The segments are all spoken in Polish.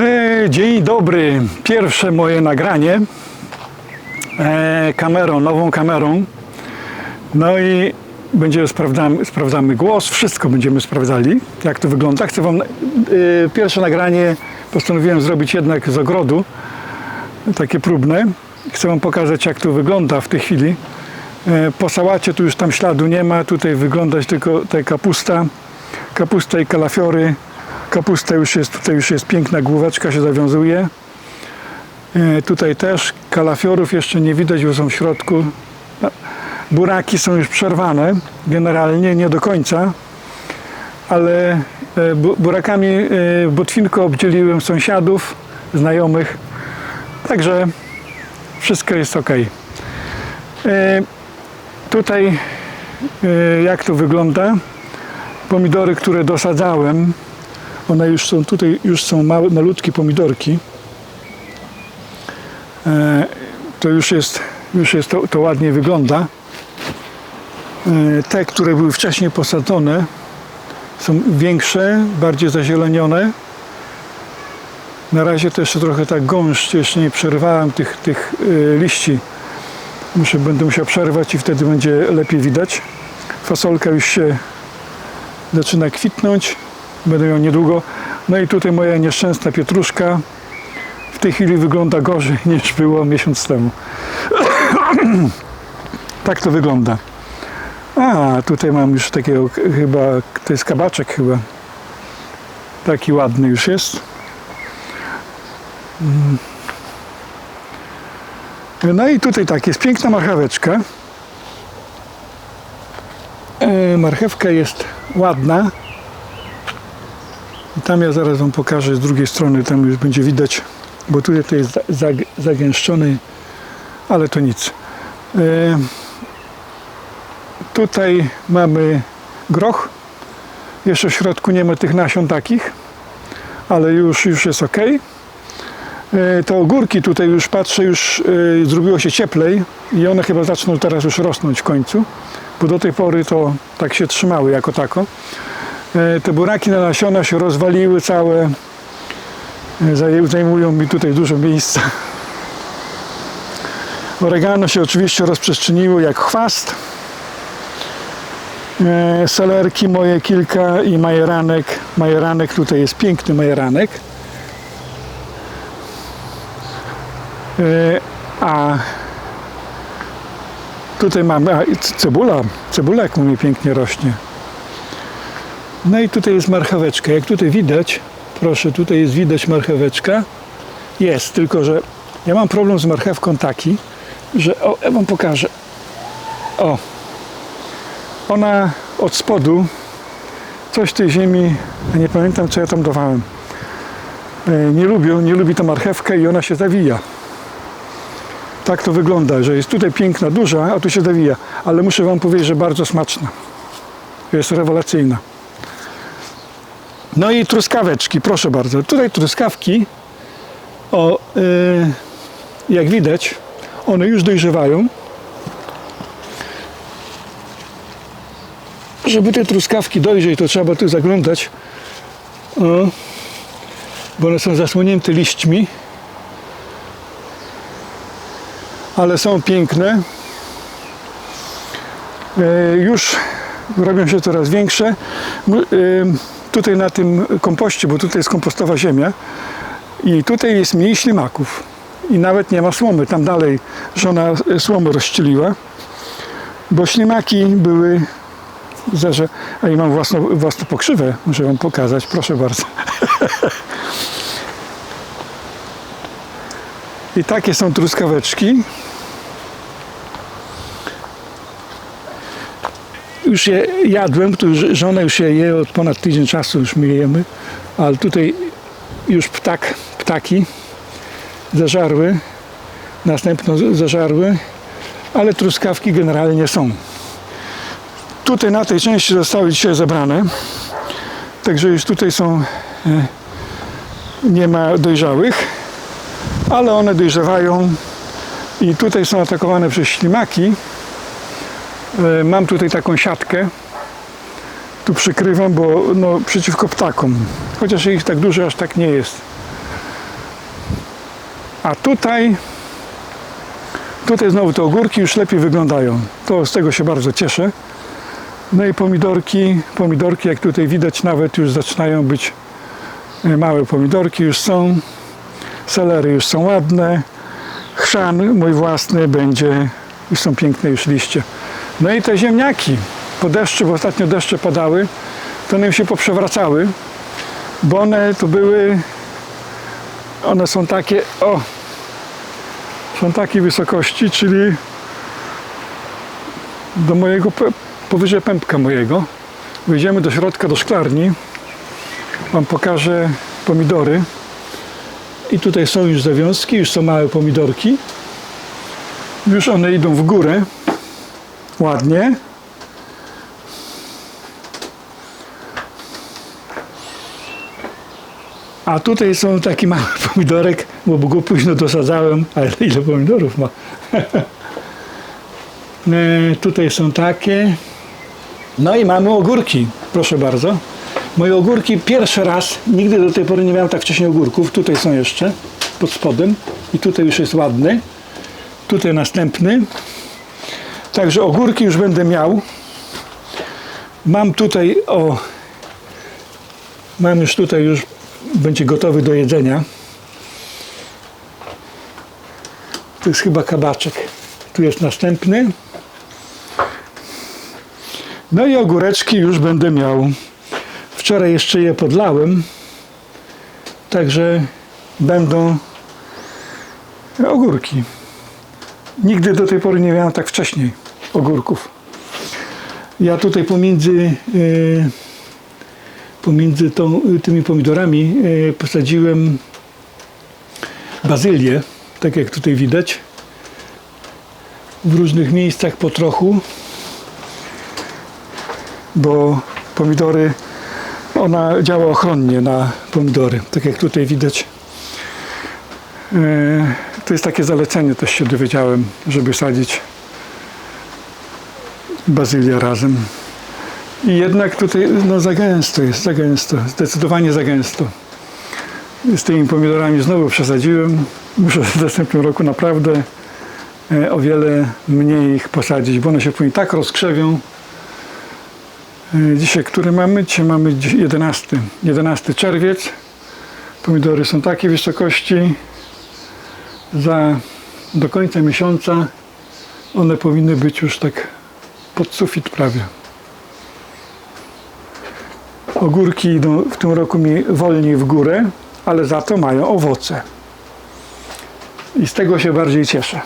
E, Dzień dobry. Pierwsze moje nagranie e, kamerą, nową kamerą. No i będziemy sprawdzamy, sprawdzamy głos, wszystko będziemy sprawdzali, jak to wygląda. Chcę Wam e, pierwsze nagranie postanowiłem zrobić jednak z ogrodu, takie próbne. Chcę Wam pokazać, jak to wygląda w tej chwili. Po sałacie tu już tam śladu nie ma, tutaj wyglądać tylko ta kapusta, kapusta i kalafiory. Kapusta już jest, tutaj już jest piękna główeczka, się zawiązuje. E, Tutaj też kalafiorów jeszcze nie widać, bo są w środku. Buraki są już przerwane, generalnie nie do końca, ale e, bu- burakami e, botwinko obdzieliłem sąsiadów, znajomych, także wszystko jest ok. Tutaj jak to wygląda? Pomidory, które dosadzałem, one już są tutaj, już są małe, malutkie pomidorki. E, To już jest, już jest to, to ładnie wygląda. E, Te, które były wcześniej posadzone, są większe, bardziej zazielenione. Na razie jeszcze trochę tak gąszcz, jeszcze nie przerwałem tych, tych e, liści. Muszę, będę musiał przerwać i wtedy będzie lepiej widać. Fasolka już się zaczyna kwitnąć. Będę ją niedługo. No i tutaj moja nieszczęsna pietruszka w tej chwili wygląda gorzej niż było miesiąc temu. tak to wygląda. A, tutaj mam już takiego chyba, to jest kabaczek chyba. Taki ładny już jest. Mm. No i tutaj tak, jest piękna marcheweczka. E, Marchewka jest ładna. I tam ja zaraz Wam pokażę z drugiej strony, tam już będzie widać, bo tutaj to jest za- zag- zagęszczony, ale to nic. E, Tutaj mamy groch. Jeszcze w środku nie ma tych nasion takich, ale już, już jest ok. Te ogórki tutaj już patrzę, już e, zrobiło się cieplej i one chyba zaczną teraz już rosnąć w końcu, bo do tej pory to tak się trzymały jako tako. E, Te buraki na nasiona się rozwaliły całe, E, zajmują mi tutaj dużo miejsca. Oregano się oczywiście rozprzestrzeniło jak chwast. E, Selerki moje kilka i majeranek. Majeranek, tutaj jest piękny majeranek. A tutaj mamy a, cebula. Cebula jak mnie pięknie rośnie. No i tutaj jest marcheweczka. Jak tutaj widać, proszę, tutaj jest widać marcheweczka. Jest, tylko że ja mam problem z marchewką taki, że o, ja wam pokażę. O, ona od spodu coś tej ziemi, nie pamiętam co ja tam dawałem. E, Nie lubią, nie lubi ta marchewkę i ona się zawija. Tak to wygląda, że jest tutaj piękna, duża, a tu się zawija. Ale muszę Wam powiedzieć, że bardzo smaczna. Jest rewelacyjna. No i truskaweczki, proszę bardzo. Tutaj truskawki, o, y, jak widać, one już dojrzewają. Żeby te truskawki dojrzeć, to trzeba tu zaglądać, o, bo one są zasłonięte liśćmi. ale są piękne. E, Już robią się coraz większe. E, Tutaj na tym kompoście, bo tutaj jest kompostowa ziemia i tutaj jest mniej ślimaków i nawet nie ma słomy. Tam dalej żona słomy rozścieliła, bo ślimaki były Zerze, a i mam własną, własną pokrzywę, muszę Wam pokazać, proszę bardzo. I takie są truskaweczki. Już je jadłem, tu żona już je je od ponad tydzień czasu, już my je jemy, ale tutaj już ptak, ptaki zażarły, następno zażarły, ale truskawki generalnie są. Tutaj na tej części zostały dzisiaj zebrane, także już tutaj są, e, nie ma dojrzałych ale one dojrzewają i tutaj są atakowane przez ślimaki. E, Mam tutaj taką siatkę. Tu przykrywam, bo no, przeciwko ptakom. Chociaż ich tak dużo aż tak nie jest. A tutaj, tutaj znowu te ogórki już lepiej wyglądają. To z tego się bardzo cieszę. No i pomidorki, pomidorki jak tutaj widać nawet już zaczynają być e, małe pomidorki już są. Selery już są ładne. Chrzan mój własny będzie, już są piękne już liście. No i te ziemniaki po deszczu, bo ostatnio deszcze padały, to one się poprzewracały, bo one to były, one są takie, o, są takiej wysokości, czyli do mojego, powyżej pępka mojego. Wejdziemy do środka, do szklarni. Wam pokażę pomidory. I tutaj są już zawiązki, już są małe pomidorki. Już one idą w górę. Ładnie. A tutaj są taki mały pomidorek, bo go późno dosadzałem, ale ile pomidorów ma? E, tutaj są takie. No i mamy ogórki, proszę bardzo. Moje ogórki pierwszy raz, nigdy do tej pory nie miałem tak wcześniej ogórków. Tutaj są jeszcze, pod spodem. I tutaj już jest ładny. Tutaj następny. Także ogórki już będę miał. Mam tutaj, o, mam już tutaj już, będzie gotowy do jedzenia. To jest chyba kabaczek. Tu jest następny. No i ogóreczki już będę miał. Wczoraj jeszcze je podlałem. Także będą ogórki. Nigdy do tej pory nie miałem tak wcześniej ogórków. Ja tutaj pomiędzy, e, pomiędzy tą, tymi pomidorami e, posadziłem bazylię, tak jak tutaj widać. W różnych miejscach po trochu, bo pomidory, ona działa ochronnie na pomidory, tak jak tutaj widać. To jest takie zalecenie, też się dowiedziałem, żeby sadzić bazylię razem. I jednak tutaj no, za gęsto jest, za gęsto, zdecydowanie za gęsto. Z tymi pomidorami znowu przesadziłem. Muszę w następnym roku naprawdę e, o wiele mniej ich posadzić, bo one się później tak rozkrzewią. E, Dzisiaj, który mamy? Dzisiaj mamy dzi- 11, 11 czerwiec. Pomidory są takiej wysokości. Za do końca miesiąca one powinny być już tak pod sufit prawie. Ogórki idą w tym roku mi wolniej w górę, ale za to mają owoce. I z tego się bardziej cieszę.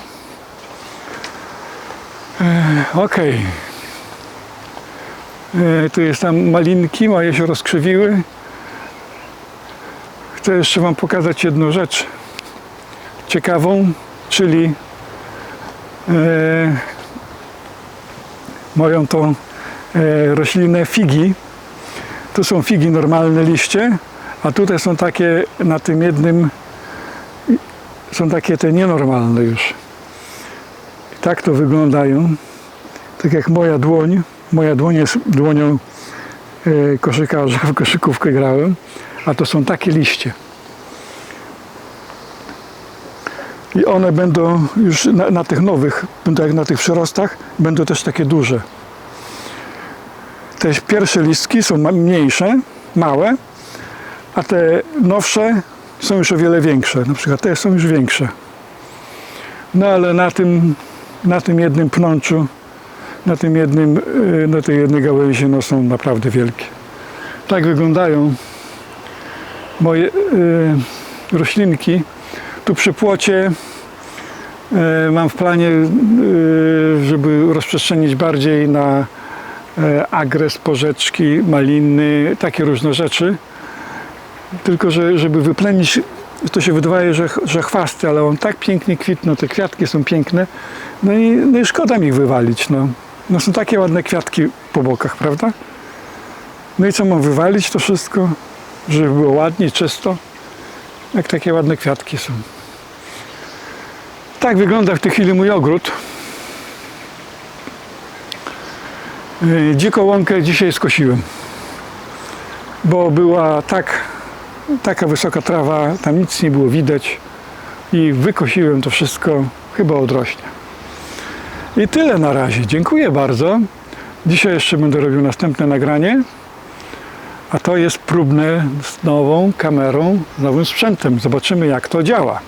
Ok. Tu jest tam malinki, moje się rozkrzywiły. Chcę jeszcze Wam pokazać jedną rzecz ciekawą, czyli e, moją tą e, roślinę figi. Tu są figi normalne liście, a tutaj są takie na tym jednym są takie te nienormalne już. I tak to wyglądają. Tak jak moja dłoń. Moja dłoń jest dłonią e, koszykarza, w koszykówkę grałem, a to są takie liście. I one będą już na, na tych nowych, jak na tych przyrostach, będą też takie duże. Te pierwsze listki są mniejsze, małe, a te nowsze są już o wiele większe. Na przykład te są już większe. No ale na tym, na tym jednym pnączu, na tym jednym, y, na tej jednej gałęzi no są naprawdę wielkie. Tak wyglądają moje y, roślinki. Tu przy płocie e, mam w planie, e, żeby rozprzestrzenić bardziej na e, agres, porzeczki, maliny, takie różne rzeczy. Tylko, że żeby wyplenić, to się wydaje, że, że chwasty, ale on tak pięknie kwitną, te kwiatki są piękne. No i, no i szkoda mi ich wywalić. No. no są takie ładne kwiatki po bokach, prawda? No i co mam wywalić to wszystko, żeby było ładnie, czysto? Jak takie ładne kwiatki są. Tak wygląda w tej chwili mój ogród. Yy, Dziką łąkę dzisiaj skosiłem, bo była tak, taka wysoka trawa, tam nic nie było widać. i wykosiłem to wszystko, chyba odrośnie. I tyle na razie. Dziękuję bardzo. Dzisiaj jeszcze będę robił następne nagranie. A to jest próbne z nową kamerą, z nowym sprzętem. Zobaczymy jak to działa.